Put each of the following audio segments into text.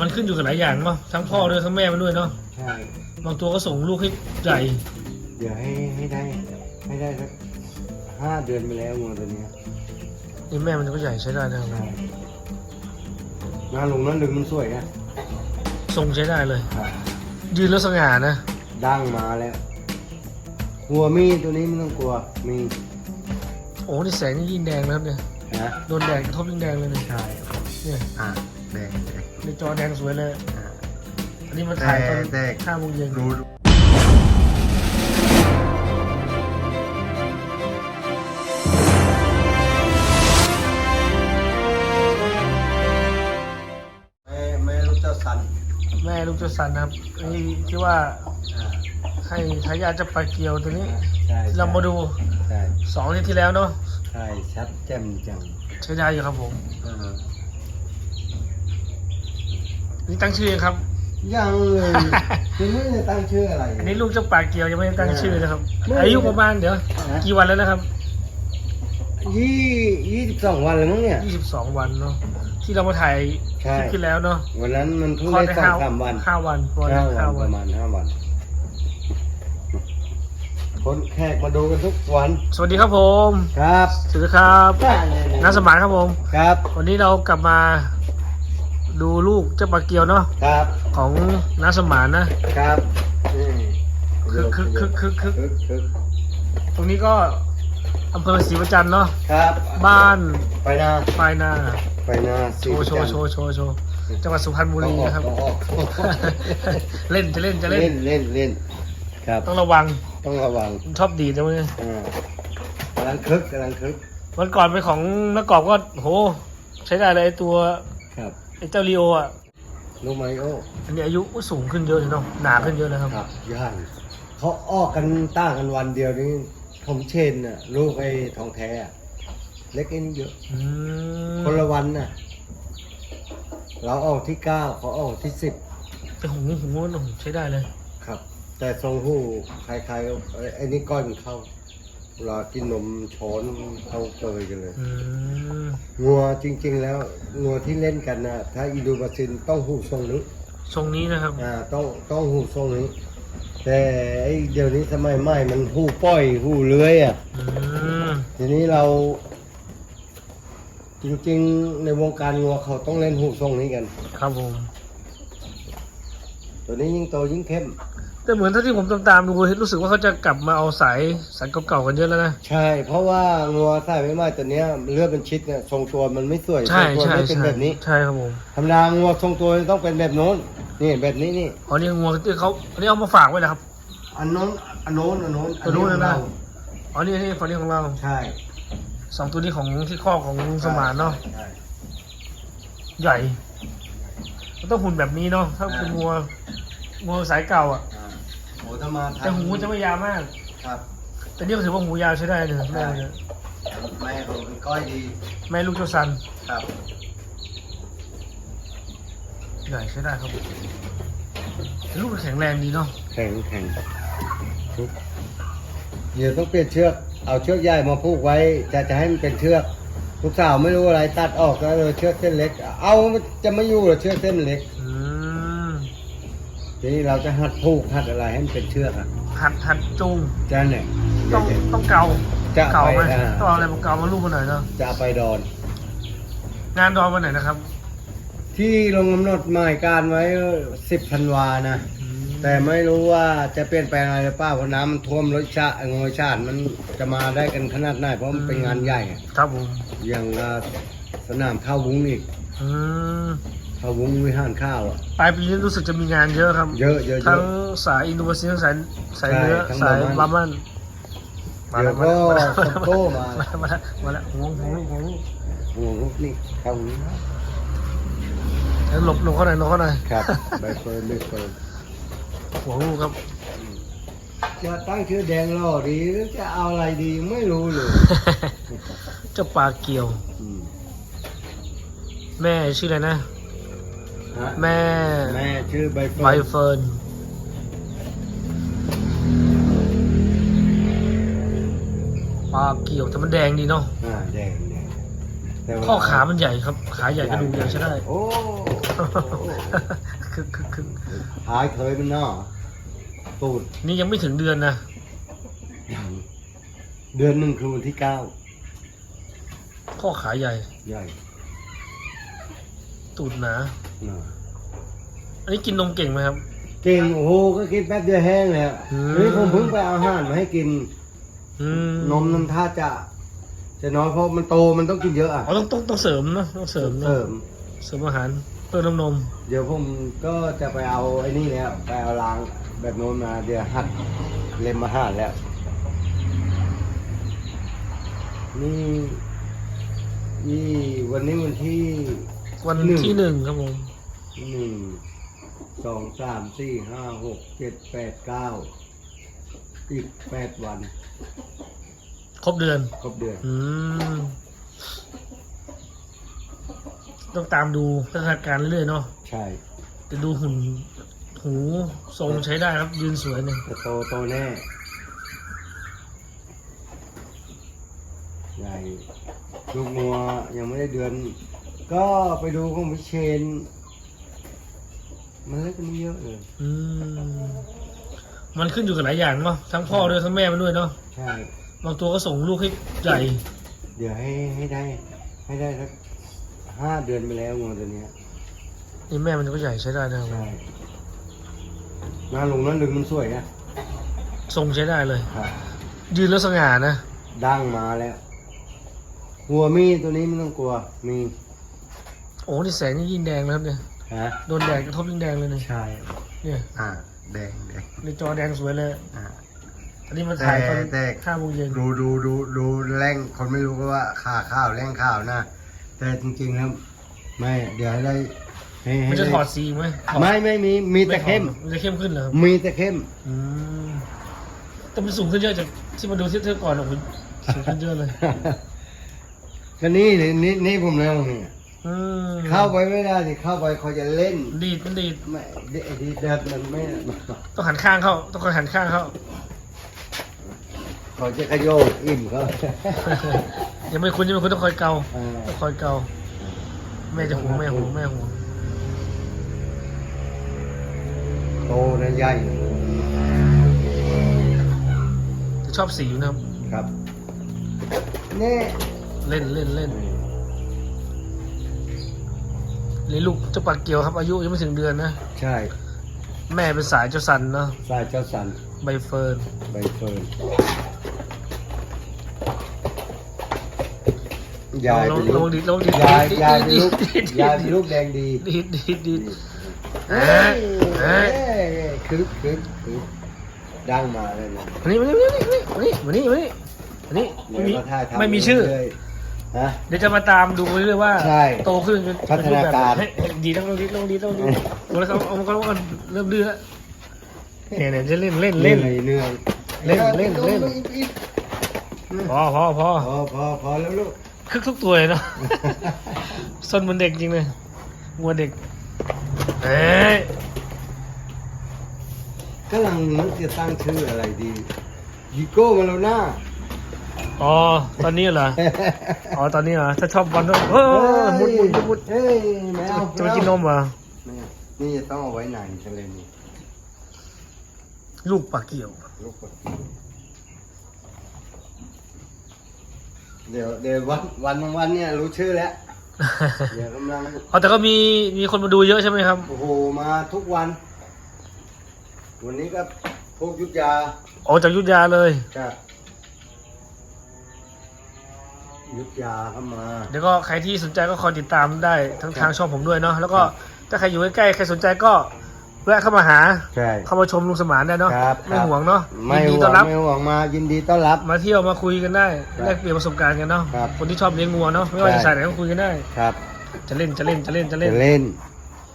มันขึ้นอยู่กับหลายอย่างเนาะทั้งพ่อด้วยทั้งแม่มันด้วยเนาะใช่บางตัวก็ส่งลูกให้ใหญ่เดี๋ยวให้ให้ได้ให้ได้สักห้าเดือนไปแล้วงูตัวเนี้ยนี่แม่มันก็ใหญ่ใช้ได้นะครับใช่งานลงนั้นดึงมันสวยนะทรงใช้ได้เลยครับยืนแล้วสง่านะดังมาแล้วหัวมีตัวนี้ไม่ต้องกลัวมีโอ้นี่แสงนี่ยิ่งแดงนะครับเนี่ยนะโดนแดดกระทบยิ่งแดงเลยเนี่ยใช่เนี่ยอ่าแดงแดง ในจอแดงสวยเลยอ่าอันนี้มันถ่ายตอนแต่ ห้าโมงเย็นรู้แม่แม่รู้เจ้าสันแม่ลูกเจ้าสันนะครับนี่ที่ว่าอ่าให้ทายาทจะไปเกี่ยวตัวนี้ ใช่เรามาดูใช่สองอาทิตย์ที่แล้วเนาะใช่ชัดแจ่มจังใช้ได้อยู่ครับผม อ่า นี่ตั้งชื่อยังครับ ยังเลยยังไม่ได้ตั้งชื่ออะไร อันนี้ลูกเจ้าปากเกี่ยวยังไม่ได้ตั้งชื่อนะครับไม่อายุประมาณเดี๋ยวนะกี่วันแล้วนะครับ ยี่ยี่สิบสองวันแล้วมั้งเนี่ย22วันเนาะ ที่เรามาถ่ายใช่คลิปที่แล้วเนาะ วันนั้นมันเพิ่งคลอดได้ได้สอห้างสามวันห้าวันคลอดได้ห้าวันห้าวันประมาณห้าวัน คนแขกมาดูกันทุกวัน สวัสดีครับผม ครับ สวัสดีครับน้าสมานครับผม ครับ วันนี้เรากลับมา ดูลูกเจ้าปลาเกียวเนาะครับของน้าสมานนะครับอืมคึกคึกคึกคึกคึกคึกคึกตรงนี้ก็อำเภอศรีประจันทร์เนาะครับ บ้านไปนาปลายนาไปนาโชว์โชว์โชว์โชว์โชว์จังหวัดสุพรรณบุรีนะครับต้องออกต้องออกเล่นจะเล่นจะเล่นเล่นเล่นเล่นครับต้องระวังต้องระวังชอบดีดนะเว้ยอ่ากำลังคึกกำลังคึกวันก่อนไปของนักกอบก็โห ใช้ได้เลยไอ้ตัวครับ ไอ้เจ้าลีโออะลูกมาริโออันนี้อายุสูงขึ้นเยอะเลยเนาะหนาขึ้นเยอะเลยครับ ครับย่างเขาออกกันต้างกันวันเดียวนี่ผมเชนน่ะลูกไอ้ทองแท้อะเล็กไอ้นี่เยอะ อืมคนละวันน่ะ เราออกที่เก้าเขาออกที่สิบแต่หูหูมันโอ้โหใช้ได้เลย ครับ แต่ทรงหูคล้ายๆไอ้ไอ้นี่ก้อนเข้า เวลากินนมช้อนเข้าเกยกันเลย อืมงัวจริง ๆ แล้วงัวที่เล่นกันนะถ้าอินโดบราซินต้องหูทรงนี้ทรงนี้นะครับ อ่าต้องต้องหูทรงนี้ แต่ไอ้เดี๋ยวนี้สมัยใหม่มันหูป้อยหูเลื้อยอะ อืมทีนี้เรา จริง ๆ ในวงการงัวเขาต้องเล่นหูทรงนี้กัน ครับผม ตัวนี้ยิ่งโตยิ่งเข้ม แต่เหมือนเท่าที่ผมตามๆดูรู้สึกว่าเขาจะกลับมาเอาสายสายเก่าๆกันเยอะแล้วนะ ใช่ เพราะว่างัวสายไม่ไหม้ตัวเนี้ยเลือดมันชิดเนี่ยทรงตัวมันไม่สวยใช่ทรงตัวใช่ไม่เป็นใช่แบบนี้ใช่ครับผมธรรมดางัวทรงตัวต้องเป็นแบบโน้นนี่แบบนี้นี่อ๋อนี่งัวที่เขาอันนี้เอามาฝากไว้นะครับ อันโน้นอันโน้นอันโน้นตัวนู้นอันะของเราอ๋อนี่นี่ฝั่งนี้ของเราใช่สองตัวนี้ของที่ข้อของลุงสมานเนาะใช่ใหญ่มันต้องหุ่นแบบนี้เนาะถ้าเป็นงัวงัวสายเก่าอะอ่า โอ้ถ้ามาทางแต่หูจะไม่ยาวมาก ครับแต่นี่ก็ถือว่าหูยาวใช้ได้เลยแม่เนี่ยแม่ของพี่ก้อยดี แม่ลูกเจ้าซันครับใหญ่ใช้ได้ครับลูกแข็งแรงดีเนาะแข็งแข็งเดี๋ยวต้องเปลี่ยนเชือก เอาเชือกใหญ่มาผูกไว้ จะจะให้มันเป็นเชือกลูกสาวไม่รู้อะไรตัดออกก็เลยเชือกเส้นเล็ก เอาจะไม่อยู่เหรอเชือกเส้นเล็กอืม ทีนี้เราจะหัดผูกหัดอะไรให้มันเป็นเชือกอะหัดหัดจูงจะเนี่ยต้องต้องเกาจะเกาไปไหมอ่าต้องเอาอะไรมาเกามาลูกมาหน่อยเนาะจะเอาไปดอน งานดอนวันไหนนะครับที่ลงกำหนดหมายการไว้สิบธันวานะอืมแต่ไม่รู้ว่าจะเปลี่ยนแปลงอะไรหรือเปล่าเพราะน้ำมันท่วมรถชาติงอยชาติมันจะมาได้กันขนาดไหนเพราะมันเป็นงานใหญ่อะครับผมอย่างอ่าสนามข้าววุ้งอีกอืม ข้าววุ้งวิหารข้าวอะ ปลายปีนี้รู้สึกจะมีงานเยอะครับ เยอะเยอะเยทั้งอะ สายอินโดนีเซียทั้งสายสายเนื้อใช่ทั้งสายบาบาร์มัมันนเดี๋ยวก็มาแล้วคอมโต้มา มาแล้วมาแล้วมาแล้วหัวหัวลูกหัวลูกโอ้โหนี่ข้าววุ้งเดี๋ยวหลบหลบเข้าหน่อยหลบเข้าหน่อยครับใบเฟิร์นใบเฟิร์นหัวลูกครับ จะตั้งชื่อแดงหล่อดีหรือจะเอาอะไรดีไม่รู้เลยเจ้าปลาเกียว อืมแม่ชื่ออะไรนะฮะ แม่แม่ชื่อใบเฟิใบร์นเฟิร์นปลาเกียวแต่มันแดงดีเนาะอ่าแดงแดงแต่เวลข้อขามันใหญ่ครับ ขาใหญ่กระดูกใหญ่ใช่ได้โอ้คือคือคือหายเคยมันเนาะตูดนี่ยังไม่ถึงเดือนนะอย่างเดือนหนึ่งคือวันที่เก้าข้อขาใหญ่ ใหญ่ ตูดหนาเนาะอันนี้กินนมเก่งไหมครับ เก่งโอ้โหก็กินแป๊บเดียวแห้งแล้วอืม นี่ผมเพิ่งไปเอาอาหารมาให้กินอืมนมน้ำท่าจะ จะน้อยเพราะมันโตมันต้องกินเยอะอะอ๋อต้องต้องต้องเสริมนะต้องเสริมนะเสริมเสริมอาหารเพิ่มน้ำนม เดี๋ยวผมก็จะไปเอาไอ้นี่แล้วไปเอาล้างแบบโน้นมาเดี๋ยวหัดเล็มอาหารแล้ว นี่นี่วันนี้วันที่ วันหนึ่ง ที่หนึ่งครับผมหนึ่งสองสามสี่ห้าหกเจ็ดแปดเก้าอีกแปดวัน ครบเดือน ครบเดือนอืมต้องตามดูพัฒนาการเรื่อยๆเนาะใช่แต่ดูหุ่นหูทรงใช้ได้ครับ ยืนสวยเนี่ยจะโตโตแน่ใหญ่ลูกงัวยังไม่ได้เดือน ก็ไปดูของพิเชน มันเล็กกว่านี้เยอะเลยอืมมันขึ้นอยู่กับหลายอย่างเนาะทั้งพ่อด้วยทั้งแม่มันด้วยเนาะใช่ บางตัวก็ส่งลูกให้ใหญ่เดี๋ยวให้ให้ได้ ให้ได้สักห้าเดือนไปแล้วงัวตัวเนี้ยนี่แม่มันก็ใหญ่ใช้ได้นะครับใช่หน้าลงนั้นดึงมันสวยนะทรงใช้ได้เลย ครับ ยืนแล้วสง่านะ ดังมาแล้วหัวมีตัวนี้ไม่ต้องกลัว มี โอ้นี่แสงนี่ยิ่งแดงนะครับเนี่ยฮะโดนแดดกระทบยิ่งแดงเลยเนี่ยใช่ เนี่ยอ่า แดงแดงในจอแดงสวยเลยอ่าอันนี้มันถ่ายตอนแต่แต่ห้าโมงเย็นดูดูดูดูแรงคนไม่รู้ก็ว่าข่าข้าวแรงข้าวนะแต่จริงๆแล้วไม่เดี๋ยวให้ได้ให้ให้มันจะได้ถอดสีไหมถอดไม่ไม่มีมีแต่เข้มไถอดมันจะเข้มขึ้นเหรอครับมีแต่เข้ม อืมแต่มันสูงขึ้นเยอะจากที่มาดูที่เธอก่อนโอ้โหสูงขึ้นเยอะเลย ก็นี่นี่นี่นี่ผมแล้วนี่ อืมเข้าไปไม่ได้สิเข้าไปเขาจะเล่นดีดมันดีดไม่ดีดีเดินมันไม่ต้องหันข้างเข้าต้องคอยหันข้างเข้าเขาจะขยโยกอิ่มเขายังไม่คุ้นยังไม่คุ้นต้องคอยเกาอ่าต้องคอยเกาแม่จะห่วงแม่ห่วงแม่ห่วงโตนะใหญ่จะชอบสีอยู่นะครับ ครับนี่เล่นเล่นเล่น เลี้ยงลูกเจ้าปลาเกียวครับ อายุยังไม่ถึงเดือนนะ ใช่แม่เป็นสายเจ้าสันเนาะสายเจ้าสันใบเฟิร์นใบเฟิร์นยายลเป็งนลลูงกดิดลงดิดยายดิดยายเป็นดิดลูกดิดยายเป็นลูกแดงดีดิดดิดดิดเฮ้เอ้ยยเอ้ยคึกคึกคึกดังมาเลยนะ มานี่มานี่มานี่มานี่มานี่มานี่มานี่ไม่มีเดี๋ยวก็ถ่ายทำไม่มีชื่อ เรื่ย ๆฮะเดี๋ยวจะมาตามดูเรื่อยๆว่า ใช่โตขึ้นเป็นพัฒนาการให้ให้ดีต้องลงดีต้องดีต้องดีโอ้แล้วเขาเอามาก็เอามาเริ่มดื้อแล้วเนี่ยเนี่ยจะเล่นเล่นเล่น เหนื่อยเหนื่อยเล่นเล่นเล่นอีกพอพอพอพอพอพอแล้วลูก คึกทุกตัวเลยเนาะ ซนเหมือนเด็กจริงเลยมัวเด็กเอ้ยกำลังนึกจะตั้งชื่ออะไรดียิโก้มาแล้วหน้า อ๋อ ตอนนี้เหรอ อ๋อ ตอนนี้เหรอ ถ้าชอบบอลก็เออมุดมุดมุดมุดเฮ้ยไม่เอาจะไปกินนมเหรอไม่เอานี่จะต้องเอาไว้ไหนทะเลนี่ลูกปลาเกี่ยว ลูกปัดกิ่งเดี๋ยวเดี๋ยววันวันวันเนี่ยรู้ชื่อแล้ว เดี๋ยวกำลัง อ๋อแต่ก็มีมีคนมาดูเยอะใช่ไหมครับ โอ้โห มาทุกวัน วันนี้ก็พวกยุทธยาออกจากยุทธยาเลยจาก ยุทธยาเข้ามา เดี๋ยวก็ใครที่สนใจก็คอยติดตามได้ทั้งทางช่องผมด้วยเนาะแล้วก็ถ้าใครอยู่ใกล้ๆใครสนใจก็แวะเข้ามาหาใช่ เข้ามาชมลุงสมานได้เนาะครับไม่ห่วงเนาะไม่ยินดีห่วต้องนรับ ไม่ห่วงมายินดีต้อนรับ มาเที่ยวมาคุยกันได้ครับแลกเปลี่ยนประสบการณ์กันเนาะครับคนที่ชอบเลี้ยงงัวเนาะไม่ว่าใช่จะสายไหนก็คุยกันได้ ครับจะเล่นจะเล่นจะเล่นจะเล่น จะเล่น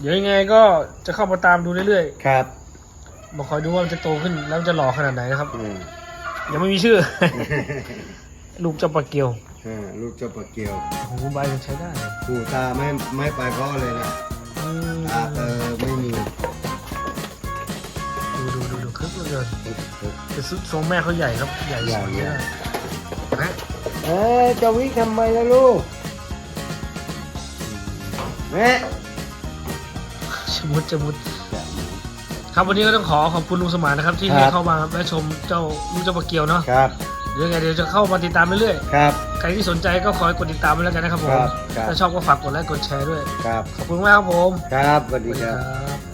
เดี๋ยวยังไงก็จะเข้ามาตามดูเรื่อยครับๆมาคอยดูว่ามันจะโตขึ้นแล้วมันจะหล่อขนาดไหนนะครับอืมยังไม่มีชื่อ ลูกเจ้าปลาเกียวอ่าลูกเจ้าปลาเกียวโอ้โหใบยังใช้ได้ปู่ตาไม่ไม่ไปเพราะเลยนะอืมตาเออไม่มีดูดูดูดูคึกเหลือเกินแต่ซุดทรงแม่เขาใหญ่ครับ ใหญ่สวยใหญ่มากนะเอ้ยจะวิ่งทำไมล่ะลูกแม่ชะมุดชะมุด ครับวันนี้ก็ต้องขอขอบคุณลุงสมานนะครับ ที่ครับให้เข้ามาแวะชมเจ้าลูกเจ้าปลาเกียวเนาะ ครับ เดี๋ยวยังไงเดี๋ยวจะเข้ามาติดตามเรื่อยครับ ๆ ใครที่สนใจก็ขอให้กดติดตามไปแล้วกันนะครับผม ครับครับ ถ้าชอบก็ฝากกดไลค์กดแชร์ด้วย ครับ ขอบคุณมากครับผม ครับสวัสสดีวัสดีคครับรับ